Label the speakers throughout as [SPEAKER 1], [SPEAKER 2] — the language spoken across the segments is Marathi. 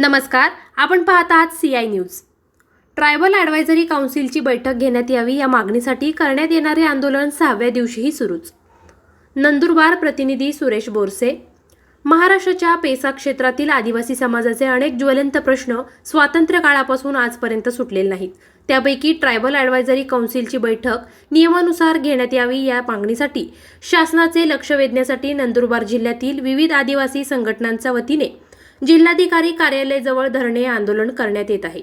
[SPEAKER 1] नमस्कार आपण पाहत आहात C I news tribal advisory काउन्सिलची बैठक घेण्यात यावी या मागणीसाठी करण्यात येणारे आंदोलन सहाव्या दिवशीही सुरूच. नंदुरबार प्रतिनिधी सुरेश बोरसे महाराष्ट्राच्या पेसा क्षेत्रातील आदिवासी समाजाचे अनेक ज्वलंत प्रश्न स्वातंत्र्य काळापासून आजपर्यंत सुटलेले नाहीत. त्यापैकी ट्रायबल ॲडवायझरी काउन्सिलची बैठक नियमानुसार घेण्यात यावी या मागणीसाठी शासनाचे लक्ष वेधण्यासाठी नंदुरबार जिल्ह्यातील विविध आदिवासी संघटनांच्या वतीने जिल्हाधिकारी कार्यालयाजवळ धरणे आंदोलन करण्यात येत आहे.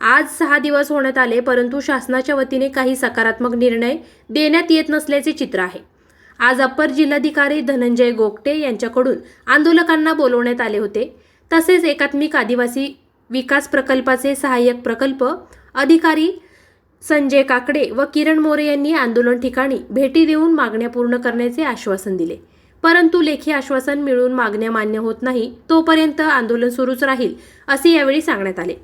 [SPEAKER 1] आज सहा दिवस होण्यात आले परंतु शासनाच्या वतीने काही सकारात्मक निर्णय देण्यात येत नसल्याचे चित्र आहे. आज अप्पर जिल्हाधिकारी धनंजय गोगटे यांच्याकडून आंदोलकांना बोलवण्यात आले होते. तसेच एकात्मिक आदिवासी विकास प्रकल्पाचे सहाय्यक प्रकल्प अधिकारी संजय काकडे व किरण मोरे यांनी आंदोलन ठिकाणी भेटी देऊन मागण्या पूर्ण करण्याचे आश्वासन दिले. परंतु लेखी आश्वासन मिळून मागण्या मान्य होत नाही तोपर्यंत आंदोलन सुरूच राहील असे यावेळी सांगण्यात आले.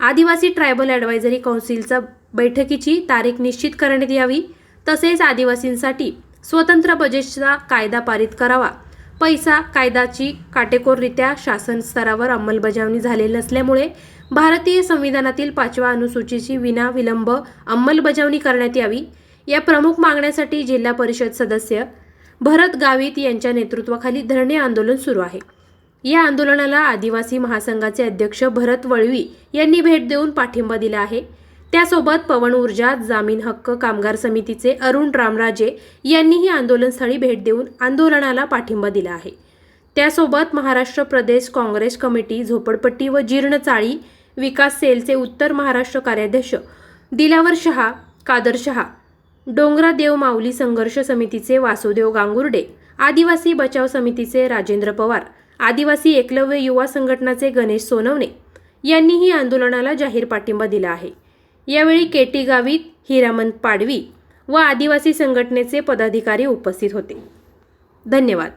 [SPEAKER 1] आदिवासी ट्रायबल ॲडवायझरी कौन्सिलचा बैठकीची तारीख निश्चित करण्यात यावी तसेच आदिवासींसाठी स्वतंत्र बजेटचा कायदा पारित करावा. पैसा कायदाची काटेकोररित्या शासन स्तरावर अंमलबजावणी झालेली नसल्यामुळे भारतीय संविधानातील पाचव्या अनुसूचीची विना विलंब अंमलबजावणी करण्यात यावी. या प्रमुख मागण्यासाठी जिल्हा परिषद सदस्य भरत गावित यांच्या नेतृत्वाखाली धरणे आंदोलन सुरू आहे. या आंदोलनाला आदिवासी महासंघाचे अध्यक्ष भरत वळवी यांनी भेट देऊन पाठिंबा दिला आहे. त्यासोबत पवन ऊर्जा जामीन हक्क कामगार समितीचे अरुण रामराजे यांनीही आंदोलनस्थळी भेट देऊन आंदोलनाला पाठिंबा दिला आहे. त्यासोबत महाराष्ट्र प्रदेश काँग्रेस कमिटी झोपडपट्टी व जीर्ण चाळी विकास सेलचे उत्तर महाराष्ट्र कार्याध्यक्ष दिलावर शहा कादर शहा डोंगरादेव माऊली संघर्ष समितीचे वासुदेव गांगुर्डे आदिवासी बचाव समितीचे राजेंद्र पवार आदिवासी एकलव्य युवा संघटनाचे गणेश सोनवणे यांनीही आंदोलनाला जाहीर पाठिंबा दिला आहे. यावेळी केटी गावित हिरामंत पाडवी व आदिवासी संघटनेचे पदाधिकारी उपस्थित होते. धन्यवाद.